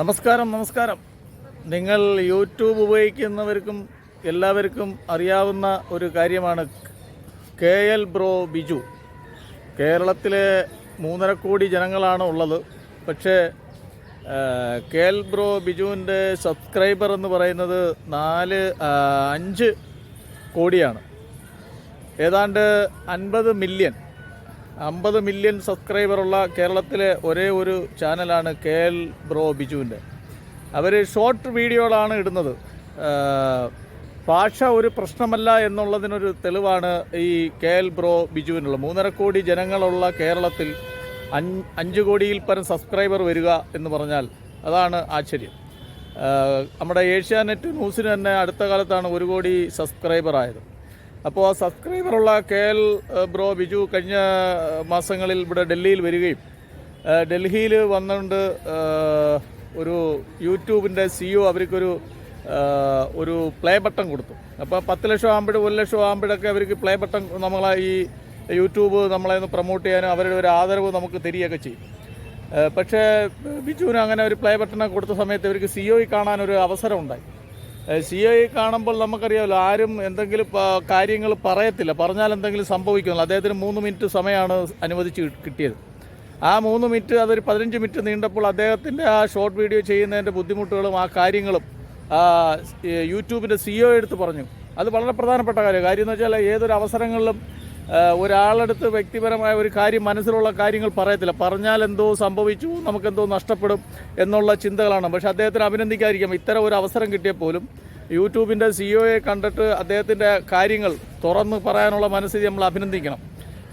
നമസ്കാരം നമസ്കാരം. നിങ്ങൾ യൂട്യൂബ് ഉപയോഗിക്കുന്നവർക്കും എല്ലാവർക്കും അറിയാവുന്ന ഒരു കാര്യമാണ് കെ എൽ ബ്രോ ബിജു. കേരളത്തിലെ മൂന്നര കോടി ജനങ്ങളാണ് ഉള്ളത്. പക്ഷേ കെ എൽ ബ്രോ ബിജുവിന്റെ സബ്സ്ക്രൈബർ എന്ന് പറയുന്നത് നാല് അഞ്ച് കോടിയാണ്. ഏതാണ്ട് അൻപത് മില്യൺ. അമ്പത് മില്യൺ സബ്സ്ക്രൈബറുള്ള കേരളത്തിലെ ഒരേ ഒരു ചാനലാണ് കെ എൽ ബ്രോ ബിജുവിന്റെ. അവർ ഷോർട്ട് വീഡിയോകളാണ് ഇടുന്നത്. ഭാഷ ഒരു പ്രശ്നമല്ല എന്നുള്ളതിനൊരു തെളിവാണ് ഈ കെ എൽ ബ്രോ ബിജുവിനുള്ളത്. മൂന്നര കോടി ജനങ്ങളുള്ള കേരളത്തിൽ അഞ്ച് കോടിയിൽ പരം സബ്സ്ക്രൈബർ വരിക എന്ന് പറഞ്ഞാൽ അതാണ് ആശ്ചര്യം. നമ്മുടെ ഏഷ്യാനെറ്റ് ന്യൂസിന് തന്നെ അടുത്ത കാലത്താണ് ഒരു കോടി സബ്സ്ക്രൈബർ ആയത്. അപ്പോൾ ആ സബ്സ്ക്രൈബറുള്ള കെ എൽ ബ്രോ ബിജു കഴിഞ്ഞ മാസങ്ങളിൽ ഇവിടെ ഡൽഹിയിൽ വരികയും ഡൽഹിയിൽ വന്നുകൊണ്ട് ഒരു യൂട്യൂബിന്റെ സിഇഒ അവർക്കൊരു ഒരു പ്ലേ ബട്ടൺ കൊടുത്തു. അപ്പോൾ പത്ത് ലക്ഷം ആകുമ്പോഴും ഒരു ലക്ഷം ആകുമ്പോഴൊക്കെ അവർക്ക് പ്ലേ ബട്ടൺ നമ്മളെ ഈ യൂട്യൂബ് നമ്മളെ ഒന്ന് പ്രൊമോട്ട് ചെയ്യാനും അവരുടെ ഒരു ആദരവ് നമുക്ക് തരികയൊക്കെ ചെയ്യും പക്ഷേ ബിജുവിന് അങ്ങനെ ഒരു പ്ലേ ബട്ടണൊക്കെ കൊടുത്ത സമയത്ത് ഇവർക്ക് സി ഒ കാണാൻ ഒരു അവസരം ഉണ്ടായി. സി ഐ കാണുമ്പോൾ നമുക്കറിയാമല്ലോ ആരും എന്തെങ്കിലും കാര്യങ്ങൾ പറയത്തില്ല. പറഞ്ഞാൽ എന്തെങ്കിലും സംഭവിക്കുന്നില്ല അദ്ദേഹത്തിന് മൂന്ന് മിനിറ്റ് സമയമാണ് അനുവദിച്ച് കിട്ടിയത്. ആ മൂന്ന് മിനിറ്റ് അതൊരു പതിനഞ്ച് മിനിറ്റ് നീണ്ടപ്പോൾ അദ്ദേഹത്തിന്റെ ആ ഷോർട്ട് വീഡിയോ ചെയ്യുന്നതിന്റെ ബുദ്ധിമുട്ടുകളും ആ കാര്യങ്ങളും യൂട്യൂബിന്റെ സി ഒ എടുത്ത് പറഞ്ഞു. അത് വളരെ പ്രധാനപ്പെട്ട കാര്യം. കാര്യം എന്ന് വെച്ചാൽ ഏതൊരു അവസരങ്ങളിലും ഒരാളെടുത്ത് വ്യക്തിപരമായ ഒരു കാര്യം മനസ്സിലുള്ള കാര്യങ്ങൾ പറയത്തില്ല. പറഞ്ഞാൽ എന്തോ സംഭവിച്ചു നമുക്കെന്തോ നഷ്ടപ്പെടും എന്നുള്ള ചിന്തകളാണ്. പക്ഷെ അദ്ദേഹത്തിന് അഭിനന്ദിക്കാതിരിക്കാം. ഇത്തരം ഒരു അവസരം കിട്ടിയപ്പോലും യൂട്യൂബിന്റെ സിഇഒയെ കണ്ടിട്ട് അദ്ദേഹത്തിന്റെ കാര്യങ്ങൾ തുറന്ന് പറയാനുള്ള മനസ്സിൽ നമ്മൾ അഭിനന്ദിക്കണം.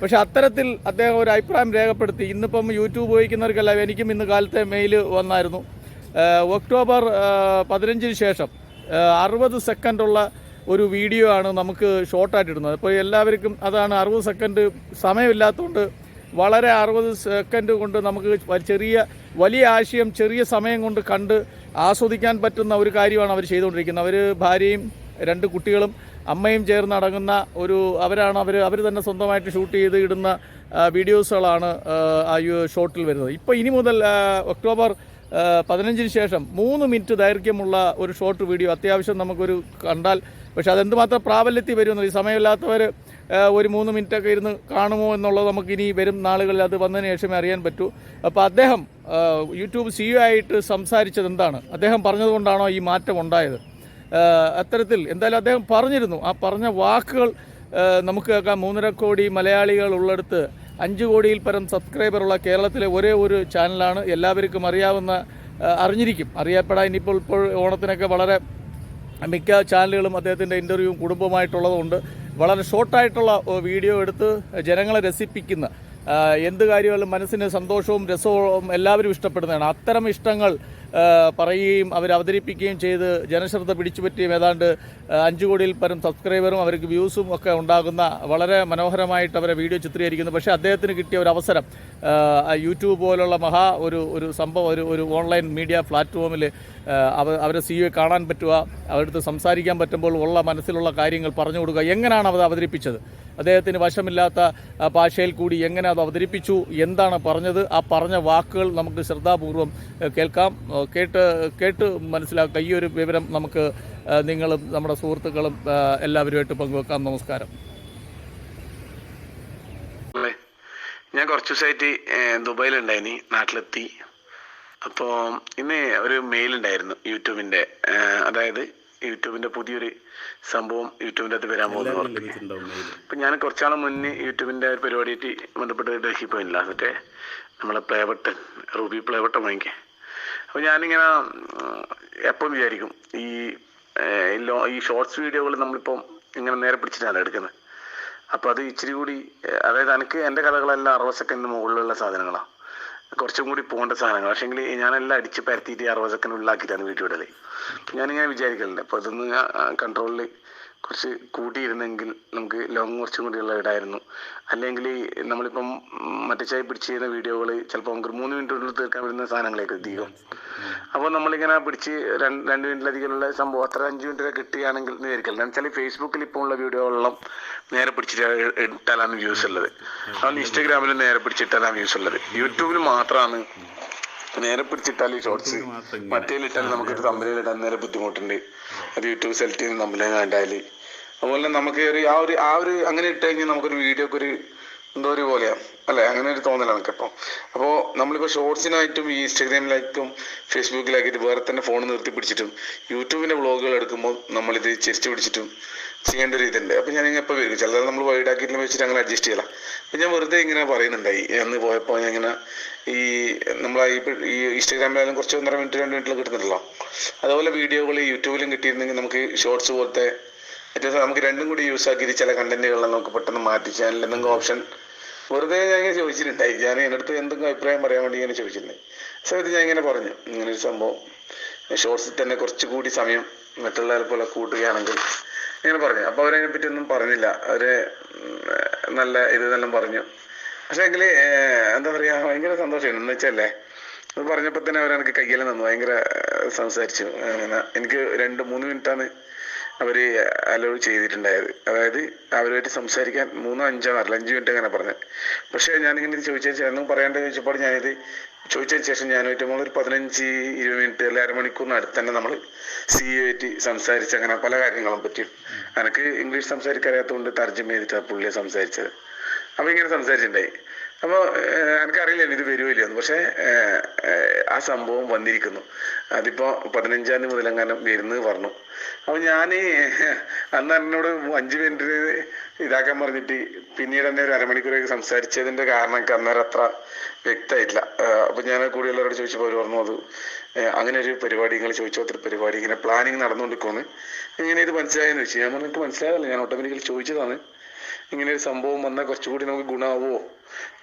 പക്ഷെ അത്തരത്തിൽ അദ്ദേഹം ഒരു അഭിപ്രായം രേഖപ്പെടുത്തി. ഇന്നിപ്പം യൂട്യൂബ് ഉപയോഗിക്കുന്നവർക്കല്ല എനിക്കും ഇന്ന് കാലത്തെ മെയിൽ വന്നായിരുന്നു. ഒക്ടോബർ പതിനഞ്ചിന് ശേഷം അറുപത് സെക്കൻഡുള്ള ഒരു വീഡിയോ ആണ് നമുക്ക് ഷോർട്ടായിട്ട് ഇടുന്നത്. അപ്പോൾ എല്ലാവർക്കും അതാണ് അറുപത് സെക്കൻഡ് സമയമില്ലാത്തതുകൊണ്ട് വളരെ അറുപത് സെക്കൻഡ് കൊണ്ട് നമുക്ക് ചെറിയ വലിയ ആശയം ചെറിയ സമയം കൊണ്ട് കണ്ട് ആസ്വദിക്കാൻ പറ്റുന്ന ഒരു കാര്യമാണ് അവർ ചെയ്തുകൊണ്ടിരിക്കുന്നത്. അവർ ഭാര്യയും രണ്ട് കുട്ടികളും അമ്മയും ചേർന്ന് അടങ്ങുന്ന ഒരു അവരാണ് അവർ അവർ തന്നെ സ്വന്തമായിട്ട് ഷൂട്ട് ചെയ്ത് ഇടുന്ന വീഡിയോസുകളാണ് ആ, ഷോട്ടിൽ വരുന്നത്. ഇപ്പോൾ ഇനി മുതൽ ഒക്ടോബർ പതിനഞ്ചിന് ശേഷം മൂന്ന് മിനിറ്റ് ദൈർഘ്യമുള്ള ഒരു ഷോർട്ട് വീഡിയോ അത്യാവശ്യം നമുക്കൊരു കണ്ടാൽ പക്ഷെ അതെന്തുമാത്രം പ്രാബല്യത്തിൽ വരുമെന്ന് ഈ സമയമില്ലാത്തവർ ഒരു മൂന്ന് മിനിറ്റൊക്കെ ഇരുന്ന് കാണുമോ എന്നുള്ളത് നമുക്ക് ഇനി വരും നാളുകളിൽ അത് വന്നതിന് ശേഷമേ അറിയാൻ പറ്റൂ. അപ്പോൾ അദ്ദേഹം യൂട്യൂബ് സി ആയിട്ട് സംസാരിച്ചത് എന്താണ്? അദ്ദേഹം പറഞ്ഞതുകൊണ്ടാണോ ഈ മാറ്റം ഉണ്ടായത്? അത്തരത്തിൽ എന്തായാലും അദ്ദേഹം പറഞ്ഞിരുന്നു. ആ പറഞ്ഞ വാക്കുകൾ നമുക്ക് കേൾക്കാം. മൂന്നര കോടി മലയാളികൾ ഉള്ളിടത്ത് അഞ്ച് കോടിയിൽ പരം സബ്സ്ക്രൈബറുള്ള കേരളത്തിലെ ഒരേ ഒരു ചാനലാണ് എല്ലാവർക്കും അറിയാവുന്ന അറിഞ്ഞിരിക്കും. അറിയപ്പെടാൻ ഇനിയിപ്പോൾ ഇപ്പോൾ ഓണത്തിനൊക്കെ വളരെ മിക്ക ചാനലുകളും അദ്ദേഹത്തിന്റെ ഇന്റർവ്യൂവും കുടുംബമായിട്ടുള്ളതുകൊണ്ട് വളരെ ഷോർട്ടായിട്ടുള്ള വീഡിയോ എടുത്ത് ജനങ്ങളെ രസിപ്പിക്കുന്ന എന്ത് കാര്യമായാലും മനസ്സിന് സന്തോഷവും രസവും എല്ലാവരും ഇഷ്ടപ്പെടുന്നതാണ്. അത്തരം ഇഷ്ടങ്ങൾ പറയുകയും അവർ അവതരിപ്പിക്കുകയും ചെയ്ത് ജനശ്രദ്ധ പിടിച്ചുപറ്റിയും ഏതാണ്ട് അഞ്ച് കോടിയിൽ പരം സബ്സ്ക്രൈബറും അവർക്ക് വ്യൂസും ഒക്കെ ഉണ്ടാകുന്ന വളരെ മനോഹരമായിട്ട് അവരെ വീഡിയോ ചിത്രീകരിക്കുന്നു. പക്ഷേ അദ്ദേഹത്തിന് കിട്ടിയ ഒരു അവസരം യൂട്യൂബ് പോലുള്ള മഹാ ഒരു ഒരു സംഭവം ഒരു ഒരു ഓൺലൈൻ മീഡിയ പ്ലാറ്റ്ഫോമിൽ അവ അവരെ സി കാണാൻ പറ്റുക അവരടുത്ത് സംസാരിക്കാൻ പറ്റുമ്പോൾ ഉള്ള മനസ്സിലുള്ള കാര്യങ്ങൾ പറഞ്ഞു കൊടുക്കുക. എങ്ങനെയാണ് അത് അവതരിപ്പിച്ചത്? അദ്ദേഹത്തിന് വശമില്ലാത്ത ഭാഷയിൽ കൂടി എങ്ങനെ അത് അവതരിപ്പിച്ചു? എന്താണ് പറഞ്ഞത്? ആ പറഞ്ഞ വാക്കുകൾ നമുക്ക് ശ്രദ്ധാപൂർവം കേൾക്കാം. കേട്ട് കേട്ട് മനസ്സിലാക്കുക. ഈ ഒരു വിവരം നമുക്ക് നിങ്ങളും നമ്മുടെ സുഹൃത്തുക്കളും എല്ലാവരുമായിട്ട് പങ്കുവെക്കാം. നമസ്കാരം. അല്ലേ? ഞാൻ കുറച്ച് ദിവസമായിട്ട് ദുബായിലുണ്ടായിനി നാട്ടിലെത്തി. അപ്പോൾ ഇന്ന് ഒരു മെയിൽ ഉണ്ടായിരുന്നു യൂട്യൂബിന്റെ അതായത് യൂട്യൂബിന്റെ പുതിയൊരു സംഭവം യൂട്യൂബിന്റെ അകത്ത് വരാൻ പോകുന്നു അപ്പം ഞാൻ കുറച്ചാൾ മുന്നേ യൂട്യൂബിന്റെ ഒരു പരിപാടിയായിട്ട് ബന്ധപ്പെട്ട് ഡൽഹി പോയില്ല മറ്റേ നമ്മളെ play button ruby play button വാങ്ങിക്കേ. അപ്പോൾ ഞാനിങ്ങനെ എപ്പം വിചാരിക്കും ഈ ഈ ഷോർട്സ് വീഡിയോകൾ നമ്മളിപ്പം ഇങ്ങനെ നേരെ പിടിച്ചിട്ടാണ് എടുക്കുന്നത്. അപ്പോൾ അത് ഇച്ചിരി കൂടി അതായത് എനിക്ക് എന്റെ കഥകളെല്ലാം അറുപത് സെക്കൻഡിന് മുകളിലുള്ള സാധനങ്ങളാണ് കുറച്ചും കൂടി പോകേണ്ട സാധനങ്ങൾ പക്ഷേങ്കിൽ ഞാനെല്ലാം അടിച്ച് പരത്തിയിട്ട് അറുപത് സെക്കൻഡ് ഉള്ളാക്കിയിട്ടാണ് വീഡിയോ ഇടൽ. ഞാനിങ്ങനെ വിചാരിക്കലുണ്ട്. അപ്പോൾ അതൊന്ന് കൺട്രോളിൽ കുറച്ച് കൂട്ടിയിരുന്നെങ്കിൽ നമുക്ക് ലോങ് കുറച്ചും കൂടി ഉള്ള ഇടായിരുന്നു അല്ലെങ്കിൽ നമ്മളിപ്പം മറ്റേ ചായ പിടിച്ച് ചെയ്യുന്ന വീഡിയോകൾ ചിലപ്പോൾ നമുക്ക് മൂന്ന് മിനിറ്റിനുള്ളിൽ തീർക്കാൻ വരുന്ന സാധനങ്ങളൊക്കെ അധികം. അപ്പോൾ നമ്മളിങ്ങനെ പിടിച്ച് രണ്ട് രണ്ട് മിനിറ്റിലധികമുള്ള സംഭവം അത്ര അഞ്ച് മിനിറ്റൊക്കെ കിട്ടുകയാണെങ്കിൽ വിചാരിക്കില്ല എന്ന് വെച്ചാൽ ഫേസ്ബുക്കിൽ ഇപ്പോൾ ഉള്ള വീഡിയോകളെല്ലാം നേരെ പിടിച്ചിട്ട് ഇട്ടാലാണ് വ്യൂസ് ഉള്ളത്. അതുകൊണ്ട് ഇൻസ്റ്റാഗ്രാമിലും നേരെ പിടിച്ചിട്ടാലാണ് വ്യൂസ് ഉള്ളത്. യൂട്യൂബിൽ മാത്രമാണ് നേരെ പിടിച്ചിട്ടാൽ ഷോർട്സ് മറ്റേലിട്ടാൽ നമുക്കൊരു ഇടാൻ നേരെ ബുദ്ധിമുട്ടുണ്ട്. അത് യൂട്യൂബ് സെലക്ട് ചെയ്യുന്ന തമ്മിലേ കണ്ടാൽ അതുപോലെ നമുക്ക് ഒരു ആ ഒരു ആ ഒരു അങ്ങനെ ഇട്ട് കഴിഞ്ഞാൽ നമുക്കൊരു വീഡിയോക്ക് ഒരു എന്തോ ഒരു പോലെയാണ് അല്ലെ? അങ്ങനെ ഒരു തോന്നലാണ് എനിക്കപ്പോൾ അപ്പോൾ നമ്മളിപ്പോൾ ഷോർട്സിനായിട്ടും ഈ ഇൻസ്റ്റാഗ്രാമിലായിട്ടും ഫേസ്ബുക്കിലാക്കിയിട്ട് വേറെ തന്നെ ഫോൺ നിർത്തി പിടിച്ചിട്ടും യൂട്യൂബിന്റെ വ്ളോഗുകൾ എടുക്കുമ്പോൾ നമ്മളിത് ചെസ്റ്റ് പിടിച്ചിട്ടും ചെയ്യേണ്ട ഒരു ഇതുണ്ട്. അപ്പം ഞാൻ ഇങ്ങനെ ഇപ്പോൾ വരും. ചിലത് നമ്മൾ വൈഡാക്കിയിട്ട് വെച്ചിട്ട് അങ്ങനെ അഡ്ജസ്റ്റ് ചെയ്യല. അപ്പം ഞാൻ വെറുതെ ഇങ്ങനെ പറയുന്നുണ്ടായി. അന്ന് പോയപ്പോൾ ഞാൻ ഇങ്ങനെ ഈ നമ്മളെ ഈ ഇൻസ്റ്റാഗ്രാമിലായാലും കുറച്ച് ഒന്നര മിനിറ്റ് രണ്ട് മിനിറ്റിൽ കിട്ടുന്നുണ്ടല്ലോ. അതുപോലെ വീഡിയോകൾ യൂട്യൂബിലും കിട്ടിയിരുന്നെങ്കിൽ നമുക്ക് ഷോർട്സ് പോലത്തെ നമുക്ക് രണ്ടും കൂടി യൂസ് ആക്കിയിട്ട് ചില കണ്ടന്റുകളെല്ലാം നമുക്ക് പെട്ടെന്ന് മാറ്റി ചാനൽ എന്തെങ്കിലും ഓപ്ഷൻ വെറുതെ ഞാൻ ഇങ്ങനെ ചോദിച്ചിട്ടുണ്ടായി. ഞാൻ എന്റെ അടുത്ത് എന്തെങ്കിലും അഭിപ്രായം പറയാൻ വേണ്ടി ഇങ്ങനെ ചോദിച്ചിട്ടുണ്ടായി. സമയത്ത് ഞാൻ ഇങ്ങനെ പറഞ്ഞു. ഇങ്ങനെ ഒരു സംഭവം. ഷോർട്സിൽ തന്നെ കുറച്ചുകൂടി സമയം മറ്റുള്ളവരെ പോലെ കൂട്ടുകയാണെങ്കിൽ ഇങ്ങനെ പറഞ്ഞു. അപ്പോൾ അവരതിനെ പറ്റി ഒന്നും പറഞ്ഞില്ല. അവർ നല്ല ഇത് എന്നെല്ലാം പറഞ്ഞു. പക്ഷേ എങ്കിൽ എന്താ പറയുക ഭയങ്കര സന്തോഷമാണ് എന്ന് വെച്ചല്ലേ അത് പറഞ്ഞപ്പോൾ തന്നെ അവരെനിക്ക് കയ്യിൽ തന്നു ഭയങ്കര സംസാരിച്ചു. അങ്ങനെ എനിക്ക് രണ്ട് മൂന്ന് മിനിറ്റാണ് അവർ അലോ ചെയ്തിട്ടുണ്ടായത്. അതായത് അവരുമായിട്ട് സംസാരിക്കാൻ മൂന്നോ അഞ്ചോ അറിയില്ല അഞ്ച് മിനിറ്റ് അങ്ങനെ പറഞ്ഞത് പക്ഷേ ഞാനിങ്ങനെ ചോദിച്ചതിന് ശേഷം എന്നും പറയാണ്ട് ചോദിച്ചപ്പോൾ ഞാനിത് ചോദിച്ചതിന് ശേഷം ഞാൻ ഞാനുമായിട്ട് നമ്മളൊരു പതിനഞ്ച് ഇരുപത് മിനിറ്റ് അല്ലെ അരമണിക്കൂറിന് അടുത്ത് തന്നെ നമ്മൾ സി എ ആയിട്ട് സംസാരിച്ച് അങ്ങനെ പല കാര്യങ്ങളും പറ്റി. എനിക്ക് ഇംഗ്ലീഷ് സംസാരിക്കാൻ അറിയാത്തതുകൊണ്ട് തർജമ ചെയ്തിട്ടാണ് പുള്ളിയെ സംസാരിച്ചത്. അപ്പോൾ ഇങ്ങനെ സംസാരിച്ചിട്ടുണ്ടായി. അപ്പോൾ എനിക്കറിയില്ല ഇത് വരുമില്ല എന്ന് പക്ഷേ ആ സംഭവം വന്നിരിക്കുന്നു. അതിപ്പോൾ പതിനഞ്ചാം തീയതി മുതൽ വരുന്നു പറഞ്ഞു. അപ്പോൾ ഞാൻ അന്ന് എന്നോട് അഞ്ച് മിനിറ്റ് ഇതാക്കാൻ പറഞ്ഞിട്ട് പിന്നീട് എന്നെ ഒരു അരമണിക്കൂറൊക്കെ സംസാരിച്ചതിന്റെ കാരണം എനിക്ക് അന്നേരം അത്ര വ്യക്തമായിട്ടില്ല. അപ്പോൾ ഞാൻ കൂടെയുള്ളവരോട് ചോദിച്ചപ്പോൾ അവർ പറഞ്ഞു അത് അങ്ങനെ ഒരു പരിപാടി നിങ്ങൾ ചോദിച്ചോ ഒത്തിരി പരിപാടി ഇങ്ങനെ പ്ലാനിങ് നടന്നുകൊണ്ടിരിക്കുമെന്ന് ഇങ്ങനെ ഇത് മനസ്സിലായെന്ന് ചോദിച്ചു. ഞാൻ പറഞ്ഞു എനിക്ക് മനസ്സിലായതല്ല ഞാൻ ഓട്ടോമാറ്റിക്കലി ചോദിച്ചതാണ്. ഇങ്ങനെ ഒരു സംഭവം വന്നാൽ കുറച്ചുകൂടി നമുക്ക് ഗുണമാവോ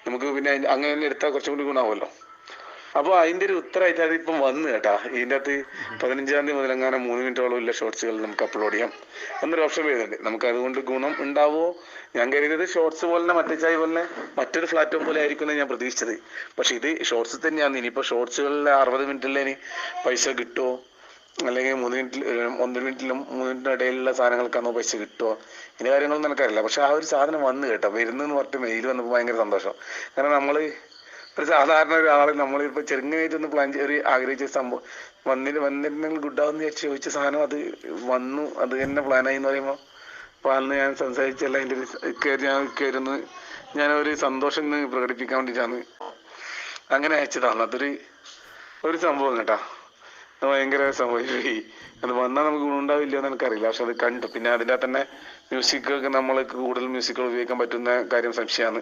നമുക്ക് പിന്നെ അങ്ങനെ എടുത്താൽ കുറച്ചും കൂടി ഗുണമാവുമല്ലോ അപ്പോൾ അതിന്റെ ഒരു ഉത്തരമായിട്ട് ഇപ്പം വന്നു കേട്ടാ. ഇതിന്റെ അകത്ത് പതിനഞ്ചാം തീയതി മുതൽ അങ്ങനെ മൂന്ന് മിനിറ്റോളം ഉള്ള ഷോർട്സുകൾ നമുക്ക് അപ്ലോഡ് ചെയ്യാം. എന്നൊരു ഓപ്ഷൻ വരുന്നുണ്ട്. നമുക്ക് അതുകൊണ്ട് ഗുണം ഉണ്ടാവോ? ഞാൻ കരുതിയത് ഷോർട്സ് പോലെ മറ്റേ ചായ പോലെ മറ്റൊരു പ്ലാറ്റ്ഫോം പോലെ ആയിരിക്കും ഞാൻ പ്രതീക്ഷിച്ചത്. പക്ഷെ ഇത് ഷോർട്സ് തന്നെയാണ് ഇനിയിപ്പോൾ ഷോർട്സുകളിൽ അറുപത് മിനിറ്റിൽ ഇനി പൈസ കിട്ടുമോ അല്ലെങ്കിൽ മൂന്ന് മിനിറ്റിൽ ഒന്നര മിനിറ്റിലും മൂന്ന് മിനിറ്റിന് ഇടയിലുള്ള സാധനങ്ങൾക്കാണോ പൈസ കിട്ടുമോ ഇങ്ങനെ കാര്യങ്ങളൊന്നും എനിക്കറിയില്ല. പക്ഷെ ആ ഒരു സാധനം വന്ന് കേട്ടോ. വരുന്നെന്ന് പറഞ്ഞിട്ട് മെയിൽ വന്നപ്പോൾ ഭയങ്കര സന്തോഷം. കാരണം നമ്മൾ ഒരു സാധാരണ ഒരാൾ നമ്മളിപ്പോൾ ചെറുങ്ങനായിട്ടൊന്ന് പ്ലാൻ ചെയ്ത് ഒരു ആഗ്രഹിച്ച സംഭവം വന്നിട്ട് വന്നിട്ടുണ്ടെങ്കിൽ ഗുഡാവെന്ന് വിചാരിച്ച് ചോദിച്ച സാധനം അത് വന്നു അത് തന്നെ പ്ലാനായി എന്ന് പറയുമ്പോൾ അപ്പോൾ അന്ന് ഞാൻ സംസാരിച്ചല്ല അതിന്റെ ഒരു ഞാൻ കയറുന്നു ഒരു സന്തോഷം പ്രകടിപ്പിക്കാൻ വേണ്ടിയിട്ടാണ് അങ്ങനെ അയച്ചതാണ്. അതൊരു ഒരു സംഭവം കേട്ടാ. അത് ഭയങ്കര സംഭവിച്ചു. അത് വന്നാൽ നമുക്ക് ഗുണമുണ്ടാവില്ല എന്ന് എനിക്കറിയില്ല. പക്ഷെ അത് കണ്ടു. പിന്നെ അതിന്റെ തന്നെ മ്യൂസിക് ഒക്കെ നമ്മൾക്ക് കൂടുതൽ മ്യൂസിക്കുകൾ ഉപയോഗിക്കാൻ പറ്റുന്ന കാര്യം സംശയമാണ്.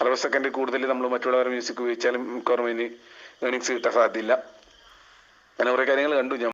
അറുപത് സെക്കൻഡ് കൂടുതൽ നമ്മൾ മറ്റുള്ളവരുടെ മ്യൂസിക് ഉപയോഗിച്ചാലും മിക്കവാറും അതിന് ഏണിങ്സ് കിട്ടാൻ സാധ്യതയില്ല. അങ്ങനെ കുറേ കാര്യങ്ങൾ കണ്ടു ഞാൻ.